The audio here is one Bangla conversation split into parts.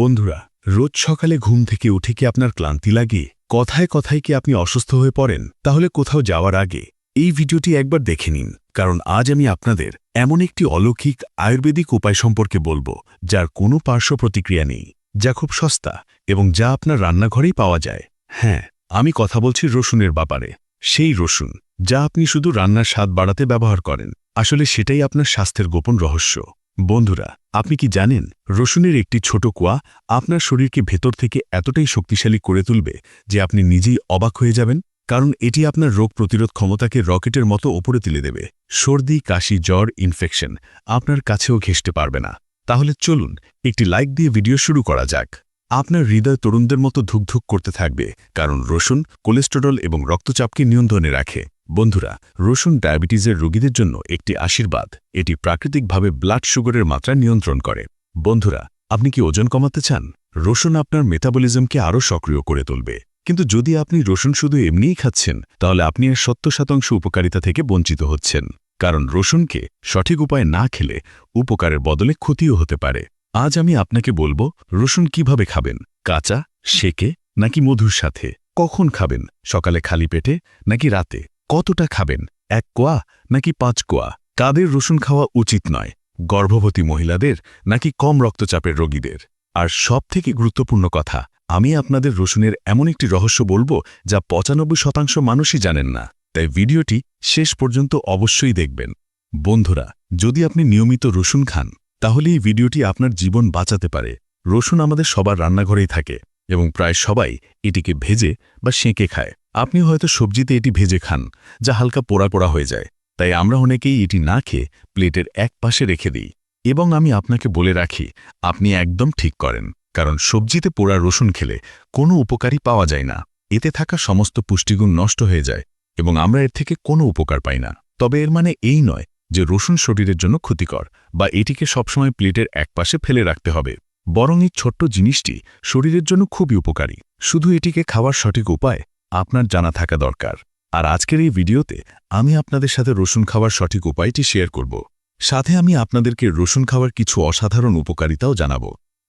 বন্ধুরা, রোজ সকালে ঘুম থেকে উঠে কি আপনার ক্লান্তি লাগে? কথায় কথায় কি আপনি অসুস্থ হয়ে পড়েন? তাহলে কোথাও যাওয়ার আগে এই ভিডিওটি একবার দেখে নিন, কারণ আজ আমি আপনাদের এমন একটি অলৌকিক আয়ুর্বেদিক উপায় সম্পর্কে বলব, যার কোনো পার্শ্ব প্রতিক্রিয়া নেই, যা খুব সস্তা এবং যা আপনার রান্নাঘরেই পাওয়া যায়। হ্যাঁ আমি কথা বলছি রসুনের ব্যাপারে, সেই রসুন, যা আপনি শুধু রান্নার স্বাদ বাড়াতে ব্যবহার করেন। আসলে সেটাই আপনার স্বাস্থ্যের গোপন রহস্য। বন্ধুরা, আপনি কি জানেন, রসুনের একটি ছোট কুয়া আপনার শরীরকে ভেতর থেকে এতটাই শক্তিশালী করে তুলবে যে আপনি নিজেই অবাক হয়ে যাবেন? কারণ এটি আপনার রোগ প্রতিরোধ ক্ষমতাকে রকেটের মতো ওপরে তুলে দেবে। সর্দি, কাশি, জ্বর ইনফেকশন আপনার কাছেও ঘেসতে পারবে না। তাহলে চলুন, একটি লাইক দিয়ে ভিডিও শুরু করা যাক। আপনার হৃদয় তরুণদের মতো ধুকধুক করতে থাকবে, কারণ রসুন, কোলেস্টেরল এবং রক্তচাপকে নিয়ন্ত্রণে রাখে। বন্ধুরা, রসুন ডায়াবেটিসের রোগীদের জন্য একটি আশীর্বাদ। এটি প্রাকৃতিকভাবে ব্লাড সুগারের মাত্রা নিয়ন্ত্রণ করে। বন্ধুরা, আপনি কি ওজন কমাতে চান? রসুন আপনার মেটাবলিজমকে আরও সক্রিয় করে তুলবে। কিন্তু যদি আপনি রসুন শুধু এমনিই খাচ্ছেন, তাহলে আপনি এর সত্তর শতাংশ উপকারিতা থেকে বঞ্চিত হচ্ছেন। কারণ রসুনকে সঠিক উপায়ে না খেলে উপকারের বদলে ক্ষতিও হতে পারে। আজ আমি আপনাকে বলব, রসুন কীভাবে খাবেন? কাঁচা, সেকে, নাকি মধুর সাথে? কখন খাবেন? সকালে খালি পেটে, নাকি রাতে? কতটা খাবেন? এক কোয়া নাকি পাঁচ কোয়া? কাদের রসুন খাওয়া উচিত নয়? গর্ভবতী মহিলাদের নাকি কম রক্তচাপের রোগীদের? আর সবথেকে গুরুত্বপূর্ণ কথা, আমি আপনাদের রসুনের এমন একটি রহস্য বলব যা পঁচানব্বই শতাংশ মানুষই জানেন না। তাই ভিডিওটি শেষ পর্যন্ত অবশ্যই দেখবেন। বন্ধুরা, যদি আপনি নিয়মিত রসুন খান তাহলে এই ভিডিওটি আপনার জীবন বাঁচাতে পারে। রসুন আমাদের সবার রান্নাঘরেই থাকে এবং প্রায় সবাই এটিকে ভেজে বা সেঁকে খায়। আপনি হয়তো সবজিতে এটি ভেজে খান, যা হালকা পোড়া পোড়া হয়ে যায়। তাই আমরা অনেকেই এটি না খেয়ে প্লেটের এক পাশে রেখে দিই। এবং আমি আপনাকে বলে রাখি, আপনি একদম ঠিক করেন, কারণ সবজিতে পোড়া রসুন খেলে কোনো উপকারই পাওয়া যায় না। এতে থাকা সমস্ত পুষ্টিগুণ নষ্ট হয়ে যায়, এবং আমরা এর থেকে কোনো উপকার পাই না। তবে এর মানে এই নয় যে রসুন শরীরের জন্য ক্ষতিকর, বা এটিকে সবসময় প্লেটের একপাশে ফেলে রাখতে হবে। বরং এই ছোট্ট জিনিসটি শরীরের জন্য খুবই উপকারী। শুধু এটিকে খাওয়ার সঠিক উপায় আপনার জানা থাকা দরকার। আর আজকের এই ভিডিওতে আমি আপনাদের সাথে রসুন খাওয়ার সঠিক উপায়টি শেয়ার করব। সাথে আমি আপনাদেরকে রসুন খাওয়ার কিছু অসাধারণ উপকারিতাও জানাব।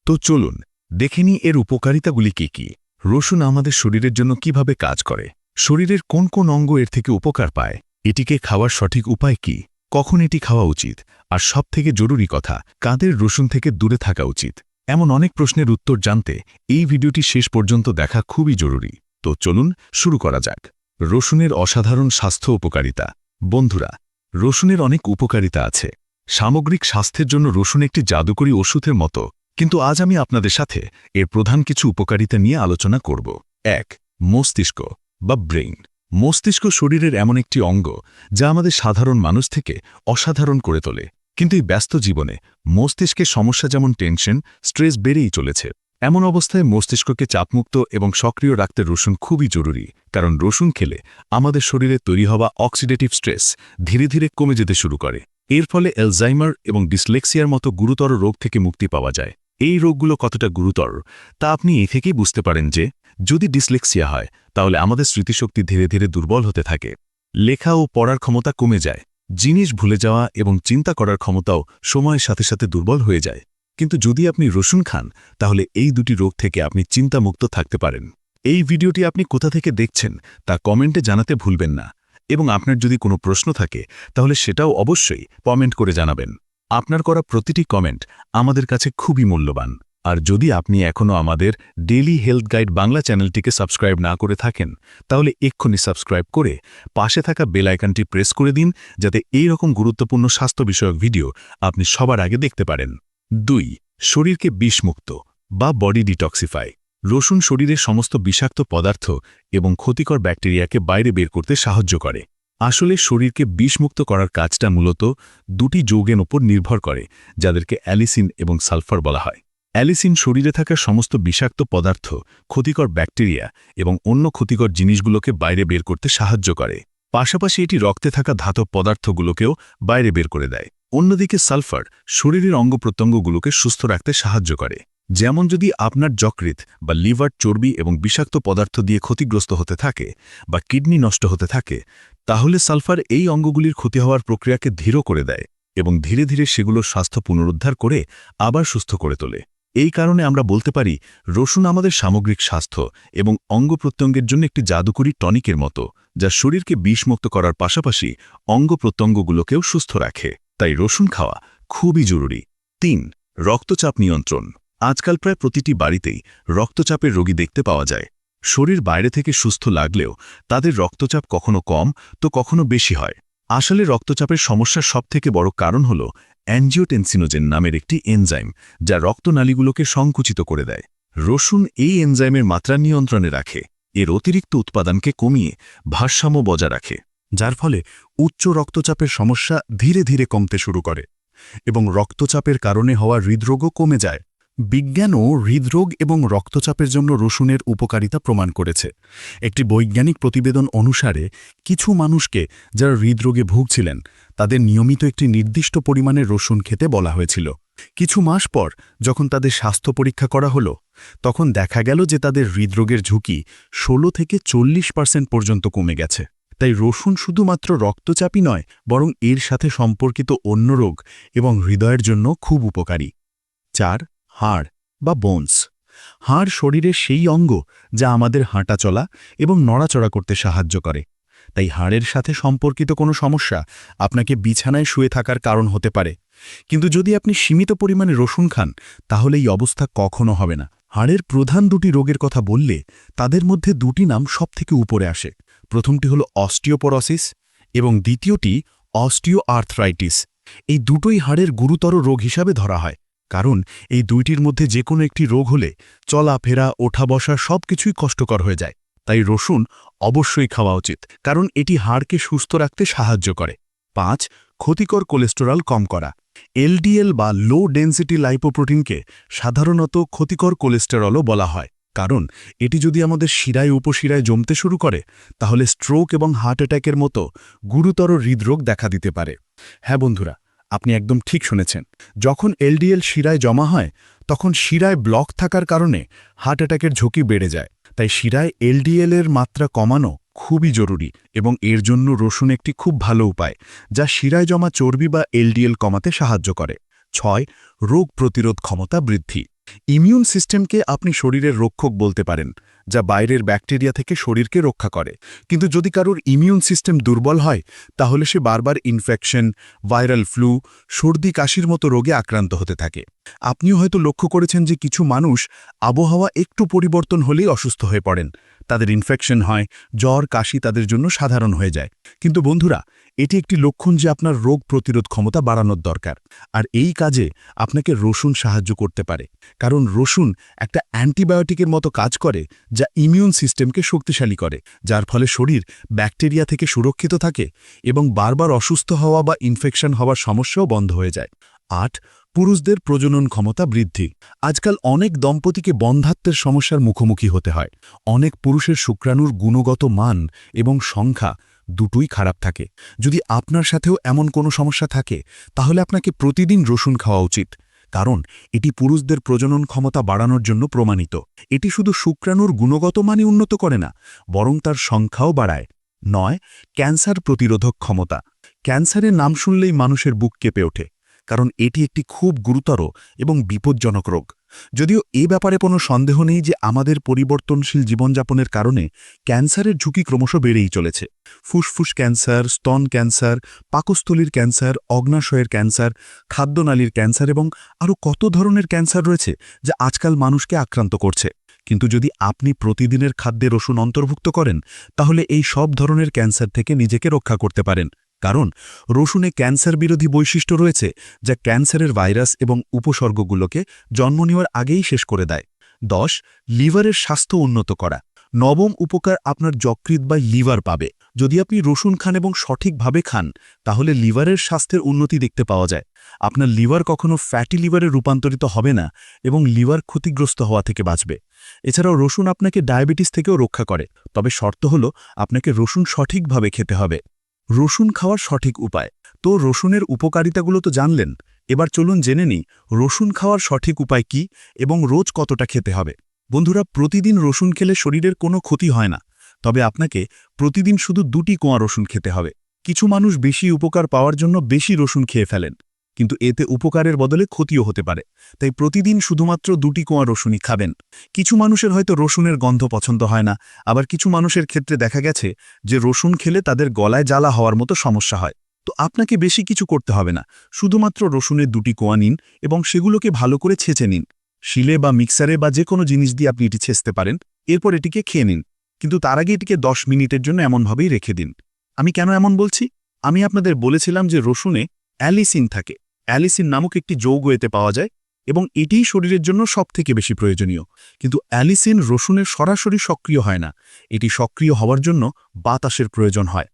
তো চলুন, দেখে নিই এর উপকারিতাগুলি কি কি। রসুন আমাদের শরীরের জন্য কীভাবে কাজ করে? শরীরের কোন কোন অঙ্গ এর থেকে উপকার পায়? এটিকে খাওয়ার সঠিক উপায় কি? কখন এটি খাওয়া উচিত? আর সবথেকে জরুরি কথা, কাদের রসুন থেকে দূরে থাকা উচিত? এমন অনেক প্রশ্নের উত্তর জানতে এই ভিডিওটি শেষ পর্যন্ত দেখা খুবই জরুরি। তো চলুন শুরু করা যাক। রসুনের অসাধারণ স্বাস্থ্য উপকারিতা। বন্ধুরা, রসুনের অনেক উপকারিতা আছে। সামগ্রিক স্বাস্থ্যের জন্য রসুন একটি জাদুকরী ওষুধের মতো। কিন্তু আজ আমি আপনাদের সাথে এর প্রধান কিছু উপকারিতা নিয়ে আলোচনা করব। এক, মস্তিষ্ক বা ব্রেইন। মস্তিষ্ক শরীরের এমন একটি অঙ্গ যা আমাদের সাধারণ মানুষ থেকে অসাধারণ করে তোলে। কিন্তু এই ব্যস্ত জীবনে মস্তিষ্কের সমস্যা যেমন টেনশন, স্ট্রেস বেড়েই চলেছে। এমন অবস্থায় মস্তিষ্ককে চাপমুক্ত এবং সক্রিয় রাখতে রসুন খুবই জরুরি, কারণ রসুন খেলে আমাদের শরীরে তৈরি হওয়া অক্সিডেটিভ স্ট্রেস ধীরে ধীরে কমে যেতে শুরু করে। এর ফলে অ্যালজাইমার এবং ডিসলেক্সিয়ার মতো গুরুতর রোগ থেকে মুক্তি পাওয়া যায়। এই রোগগুলো কতটা গুরুতর, তা আপনি এ থেকেই বুঝতে পারেন যে, যদি ডিসলেক্সিয়া হয়, তাহলে আমাদের স্মৃতিশক্তি ধীরে ধীরে দুর্বল হতে থাকে। লেখা ও পড়ার ক্ষমতা কমে যায়। জিনিস ভুলে যাওয়া এবং চিন্তা করার ক্ষমতাও সময়ের সাথে সাথে দুর্বল হয়ে যায়। কিন্তু যদি আপনি রসুন খান, তাহলে এই দুটি রোগ থেকে আপনি চিন্তামুক্ত থাকতে পারেন। এই ভিডিওটি আপনি কোথা থেকে দেখছেন, তা কমেন্টে জানাতে ভুলবেন না। এবং আপনার যদি কোনো প্রশ্ন থাকে, তাহলে সেটাও অবশ্যই কমেন্ট করে জানাবেন। আপনার করা প্রতিটি কমেন্ট আমাদের কাছে খুবই মূল্যবান। আর যদি আপনি এখনও আমাদের ডেইলি হেলথ গাইড বাংলা চ্যানেলটিকে সাবস্ক্রাইব না করে থাকেন, তাহলে এক্ষুনি সাবস্ক্রাইব করে পাশে থাকা বেল আইকনটি প্রেস করে দিন, যাতে এই রকম গুরুত্বপূর্ণ স্বাস্থ্য বিষয়ক ভিডিও আপনি সবার আগে দেখতে পারেন। দুই, শরীরকে বিষমুক্ত বা বডি ডিটক্সিফাই। রসুন শরীরের সমস্ত বিষাক্ত পদার্থ এবং ক্ষতিকর ব্যাকটেরিয়াকে বাইরে বের করতে সাহায্য করে। আসলে শরীরকে বিষমুক্ত করার কাজটা মূলত দুটি যৌগের ওপর নির্ভর করে, যাদেরকে অ্যালিসিন এবং সালফার বলা হয়। অ্যালিসিন শরীরে থাকা সমস্ত বিষাক্ত পদার্থ, ক্ষতিকর ব্যাকটেরিয়া এবং অন্য ক্ষতিকর জিনিসগুলোকে বাইরে বের করতে সাহায্য করে। পাশাপাশি এটি রক্তে থাকা ধাতব পদার্থগুলোকেও বাইরে বের করে দেয়। অন্যদিকে সালফার শরীরের অঙ্গপ্রত্যঙ্গগুলোকে সুস্থ রাখতে সাহায্য করে। যেমন যদি আপনার যকৃত বা লিভার চর্বি এবং বিষাক্ত পদার্থ দিয়ে ক্ষতিগ্রস্ত হতে থাকে বা কিডনি নষ্ট হতে থাকে, তাহলে সালফার এই অঙ্গগুলির ক্ষতি হওয়ার প্রক্রিয়াকে ধীর করে দেয় এবং ধীরে ধীরে সেগুলোর স্বাস্থ্য পুনরুদ্ধার করে আবার সুস্থ করে তোলে। এই কারণে আমরা বলতে পারি, রসুন আমাদের সামগ্রিক স্বাস্থ্য এবং অঙ্গ প্রত্যঙ্গের জন্য একটি জাদুকরী টনিকের মতো, যা শরীরকে বিষমুক্ত করার পাশাপাশি অঙ্গ প্রত্যঙ্গগুলোকেও সুস্থ রাখে। তাই রসুন খাওয়া খুবই জরুরি। তিন, রক্তচাপ নিয়ন্ত্রণ। আজকাল প্রায় প্রতিটি বাড়িতেই রক্তচাপের রোগী দেখতে পাওয়া যায়। শরীর বাইরে থেকে সুস্থ লাগলেও তাদের রক্তচাপ কখনো কম তো কখনো বেশি হয়। আসলে রক্তচাপের সমস্যার সবথেকে বড় কারণ হল অ্যাঞ্জিওটেনসিনোজেন নামের একটি এনজাইম, যা রক্তনালীগুলোকে সংকুচিত করে দেয়। রসুন এই এনজাইমের মাত্রা নিয়ন্ত্রণে রাখে। এর অতিরিক্ত উৎপাদনকে কমিয়ে ভারসাম্য বজায় রাখে। যার ফলে উচ্চ রক্তচাপের সমস্যা ধীরে ধীরে কমতে শুরু করে এবং রক্তচাপের কারণে হওয়া হৃদরোগও কমে যায়। বিজ্ঞানও হৃদরোগ এবং রক্তচাপের জন্য রসুনের উপকারিতা প্রমাণ করেছে। একটি বৈজ্ঞানিক প্রতিবেদন অনুসারে, কিছু মানুষকে যারা হৃদরোগে ভুগছিলেন, তাদের নিয়মিত একটি নির্দিষ্ট পরিমাণে রসুন খেতে বলা হয়েছিল। কিছু মাস পর যখন তাদের স্বাস্থ্য পরীক্ষা করা হলো, তখন দেখা গেল যে তাদের হৃদরোগের ঝুঁকি ১৬ থেকে চল্লিশ পার্সেন্ট পর্যন্ত কমে গেছে। তাই রসুন শুধুমাত্র রক্তচাপই নয়, বরং এর সাথে সম্পর্কিত অন্য রোগ এবং হৃদয়ের জন্য খুব উপকারী। চার, হাড় বা বোনস। হাড় শরীরের সেই অঙ্গ যা আমাদের হাঁটা চলা এবং নড়াচড়া করতে সাহায্য করে। তাই হাড়ের সাথে সম্পর্কিত কোনো সমস্যা আপনাকে বিছানায় শুয়ে থাকার কারণ হতে পারে। কিন্তু যদি আপনি সীমিত পরিমাণে রসুন খান, তাহলে এই অবস্থা কখনো হবে না। হাড়ের প্রধান দুটি রোগের কথা বললে তাদের মধ্যে দুটি নাম সবথেকে উপরে আসে। প্রথমটি হল অস্টিওপোরোসিস এবং দ্বিতীয়টি অস্টিও আর্থরাইটিস এই দুটোই হাড়ের গুরুতর রোগ হিসাবে ধরা হয়, কারণ এই দুইটির মধ্যে যে কোনো একটি রোগ হলে চলাফেরা ওঠা বসা সব কিছুই কষ্টকর হয়ে যায়। তাই রসুন অবশ্যই খাওয়া উচিত, কারণ এটি হাড়কে সুস্থ রাখতে সাহায্য করে। পাঁচ, ক্ষতিকর কোলেস্টেরল কম করা। এলডিএল বা লো ডেন্সিটি লাইপোপ্রোটিনকে সাধারণত ক্ষতিকর কোলেস্টেরলও বলা হয়। কারণ এটি যদি আমাদের শিরায় উপশিরায় জমতে শুরু করে, তাহলে স্ট্রোক এবং হার্ট অ্যাট্যাকের মতো গুরুতর হৃদরোগ দেখা দিতে পারে। হ্যাঁ বন্ধুরা, আপনি একদম ঠিক শুনেছেন। যখন এলডিএল শিরায় জমা হয়, তখন শিরায় ব্লক থাকার কারণে হার্ট অ্যাটাকের ঝুঁকি বেড়ে যায়। তাই শিরায় এলডিএল এর মাত্রা কমানো খুবই জরুরি এবং এর জন্য রসুন একটি খুব ভালো উপায়, যা শিরায় জমা চর্বি বা এলডিএল কমাতে সাহায্য করে। ছয়, রোগ প্রতিরোধ ক্ষমতা বৃদ্ধি। ইমিউন সিস্টেমকে আপনি শরীরের রক্ষক বলতে পারেন, যা বাইরের ব্যাকটেরিয়া থেকে শরীরকে রক্ষা করে। কিন্তু যদি কারোর ইমিউন সিস্টেম দুর্বল হয়, তাহলে সে বারবার ইনফেকশন, ভাইরাল ফ্লু, সর্দি, কাশির মতো রোগে আক্রান্ত হতে থাকে। আপনিও হয়তো লক্ষ্য করেছেন যে কিছু মানুষ আবহাওয়া একটু পরিবর্তন হলেই অসুস্থ হয়ে পড়েন। তাদের ইনফেকশন হয়, জ্বর, কাশি তাদের জন্য সাধারণ হয়ে যায়। কিন্তু বন্ধুরা এটি একটি লক্ষণ যে আপনার রোগ প্রতিরোধ ক্ষমতা বাড়ানোর দরকার। আর এই কাজে আপনাকে রসুন সাহায্য করতে পারে। কারণ রসুন একটা অ্যান্টিবায়োটিকের মতো কাজ করে, যা ইমিউন সিস্টেমকে শক্তিশালী করে, যার ফলে শরীর ব্যাকটেরিয়া থেকে সুরক্ষিত থাকে এবং বারবার অসুস্থ হওয়া বা ইনফেকশন হওয়ার সমস্যাও বন্ধ হয়ে যায়। আট, পুরুষদের প্রজনন ক্ষমতা বৃদ্ধি। আজকাল অনেক দম্পতিকে বন্ধাত্বের সমস্যার মুখোমুখি হতে হয়। অনেক পুরুষের শুক্রাণুর গুণগত মান এবং সংখ্যা দুটোই খারাপ থাকে। যদি আপনার সাথেও এমন কোনো সমস্যা থাকে, তাহলে আপনাকে প্রতিদিন রসুন খাওয়া উচিত। কারণ, এটি পুরুষদের প্রজনন ক্ষমতা বাড়ানোর জন্য প্রমাণিত। এটি শুধু শুক্রাণুর গুণগত মানে উন্নত করে না, বরং তার সংখ্যাও বাড়ায়। নয়, ক্যান্সার প্রতিরোধক ক্ষমতা। ক্যান্সারের নাম শুনলেই মানুষের বুক কেঁপে ওঠে। কারণ এটি একটি খুব গুরুতর এবং বিপজ্জনক রোগ। যদিও এ ব্যাপারে কোনো সন্দেহ নেই যে আমাদের পরিবর্তনশীল জীবনযাপনের কারণে ক্যান্সারের ঝুঁকি ক্রমশ বেড়েই চলেছে। ফুসফুস ক্যান্সার, স্তন ক্যান্সার, পাকস্থলীর ক্যান্সার, অগ্নাশয়ের ক্যান্সার, খাদ্যনালীর ক্যান্সার এবং আরও কত ধরনের ক্যান্সার রয়েছে যা আজকাল মানুষকে আক্রান্ত করছে। কিন্তু যদি আপনি প্রতিদিনের খাদ্যে রসুন অন্তর্ভুক্ত করেন, তাহলে এই সব ধরনের ক্যান্সার থেকে নিজেকে রক্ষা করতে পারেন। কারণ রসুনে ক্যান্সার বিরোধী বৈশিষ্ট্য রয়েছে যা ক্যান্সারের ভাইরাস এবং উপসর্গগুলোকে জন্ম নেওয়ার আগেই শেষ করে দেয়। দশ, লিভারের স্বাস্থ্য উন্নত করা। নবম উপকার আপনার যকৃৎ বা লিভার পাবে। যদি আপনি রসুন খান এবং সঠিকভাবে খান, তাহলে লিভারের স্বাস্থ্যের উন্নতি দেখতে পাওয়া যায়। আপনার লিভার কখনো ফ্যাটি লিভারে রূপান্তরিত হবে না এবং লিভার ক্ষতিগ্রস্ত হওয়া থেকে বাঁচবে। এছাড়াও রসুন আপনাকে ডায়াবেটিস থেকেও রক্ষা করে। তবে শর্ত হল, আপনাকে রসুন সঠিকভাবে খেতে হবে। রসুন খাওয়ার সঠিক উপায়। তো রসুনের উপকারিতাগুলো তো জানলেন, এবার চলুন জেনে নিই রসুন খাওয়ার সঠিক উপায় কি এবং রোজ কতটা খেতে হবে। বন্ধুরা, প্রতিদিন রসুন খেলে শরীরের কোনো ক্ষতি হয় না, তবে আপনাকে প্রতিদিন শুধু দুটি কোয়া রসুন খেতে হবে। কিছু মানুষ বেশি উপকার পাওয়ার জন্য বেশি রসুন খেয়ে ফেলেন। কিন্তু এতে উপকারের বদলে ক্ষতিও হতে পারে। তাই প্রতিদিন শুধুমাত্র দুটি কোয়া রসুনই খাবেন। কিছু মানুষের হয়তো রসুনের গন্ধ পছন্দ হয় না। আবার কিছু মানুষের ক্ষেত্রে দেখা গেছে যে রসুন খেলে তাদের গলায় জ্বালা হওয়ার মতো সমস্যা হয়। তো আপনাকে বেশি কিছু করতে হবে না। শুধুমাত্র রসুনের দুটি কোয়া নিন এবং সেগুলোকে ভালো করে ছেঁচে নিন। শিলে বা মিক্সারে বা যে কোনো জিনিস দিয়ে আপনি এটি ছেঁচতে পারেন। এরপর এটিকে খেয়ে নিন। কিন্তু তার আগে এটিকে দশ মিনিটের জন্য এমনভাবেই রেখে দিন। আমি কেন এমন বলছি? আমি আপনাদের বলেছিলাম যে রসুনে অ্যালিসিন থাকে। অ্যালিসিন নামক একটি যৌগ এতে পাওয়া যায় এবং এটিই শরীরের জন্য সবথেকে বেশি প্রয়োজনীয়। কিন্তু অ্যালিসিন রসুনের সরাসরি সক্রিয় হয় না। এটি সক্রিয় হওয়ার জন্য বাতাসের প্রয়োজন হয়।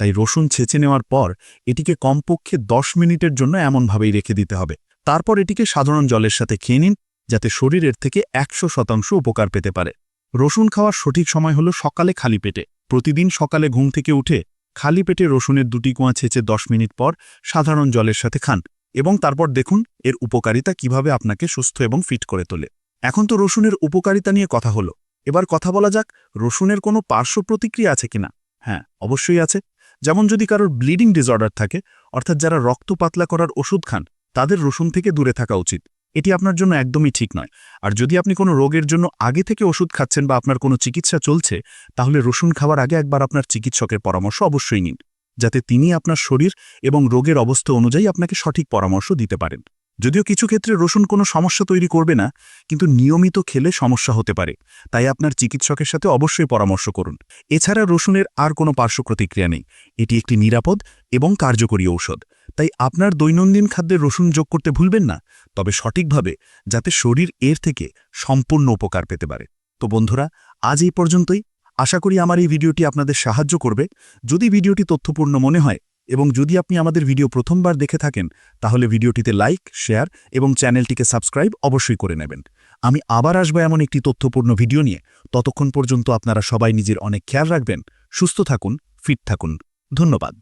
তাই রসুন ছেঁচে নেওয়ার পর এটিকে কমপক্ষে দশ মিনিটের জন্য এমনভাবেই রেখে দিতে হবে। তারপর এটিকে সাধারণ জলের সাথে খেয়ে নিন, যাতে শরীরের থেকে একশো শতাংশ উপকার পেতে পারে। রসুন খাওয়ার সঠিক সময় হলো সকালে খালি পেটে। প্রতিদিন সকালে ঘুম থেকে উঠে খালি পেটে রসুনের দুটি কোয়া ছেঁচে দশ মিনিট পর সাধারণ জলের সাথে খান। এবং তারপর দেখুন, এর উপকারিতা কীভাবে আপনাকে সুস্থ এবং ফিট করে তোলে। এখন তো রসুনের উপকারিতা নিয়ে কথা হলো। এবার কথা বলা যাক, রসুনের কোনো পার্শ্ব প্রতিক্রিয়া আছে কিনা? হ্যাঁ অবশ্যই আছে। যেমন যদি কারোর ব্লিডিং ডিসঅর্ডার থাকে, অর্থাৎ যারা রক্ত পাতলা করার ওষুধ খান, তাদের রসুন থেকে দূরে থাকা উচিত। এটি আপনার জন্য একদমই ঠিক নয়। আর যদি আপনি কোনো রোগের জন্য আগে থেকে ওষুধ খাচ্ছেন বা আপনার কোনো চিকিৎসা চলছে, তাহলে রসুন খাওয়ার আগে একবার আপনার চিকিৎসকের পরামর্শ অবশ্যই নিন। যাতে তিনি আপনার শরীর এবং রোগের অবস্থা অনুযায়ী আপনাকে সঠিক পরামর্শ দিতে পারেন। যদিও কিছু ক্ষেত্রে রসুন কোনো সমস্যা তৈরি করবে না, কিন্তু নিয়মিত খেলে সমস্যা হতে পারে। তাই আপনার চিকিৎসকের সাথে অবশ্যই পরামর্শ করুন। এছাড়া রসুনের আর কোনো পার্শ্ব প্রতিক্রিয়া নেই। এটি একটি নিরাপদ এবং কার্যকরী ঔষধ। তাই আপনার দৈনন্দিন খাদ্যে রসুন যোগ করতে ভুলবেন না, তবে সঠিকভাবে, যাতে শরীর এর থেকে সম্পূর্ণ উপকার পেতে পারে। তো বন্ধুরা, আজ এই পর্যন্তই। আশা করি আমার এই ভিডিওটি আপনাদের সাহায্য করবে। যদি ভিডিওটি তথ্যপূর্ণ মনে হয় এবং যদি আপনি আমাদের ভিডিও প্রথমবার দেখে থাকেন, তাহলে ভিডিওটিতে লাইক, শেয়ার এবং চ্যানেলটিকে সাবস্ক্রাইব অবশ্যই করে নেবেন। আমি আবার আসব এমন একটি তথ্যপূর্ণ ভিডিও নিয়ে। ততক্ষণ পর্যন্ত আপনারা সবাই নিজের অনেক খেয়াল রাখবেন, সুস্থ থাকুন, ফিট থাকুন। ধন্যবাদ।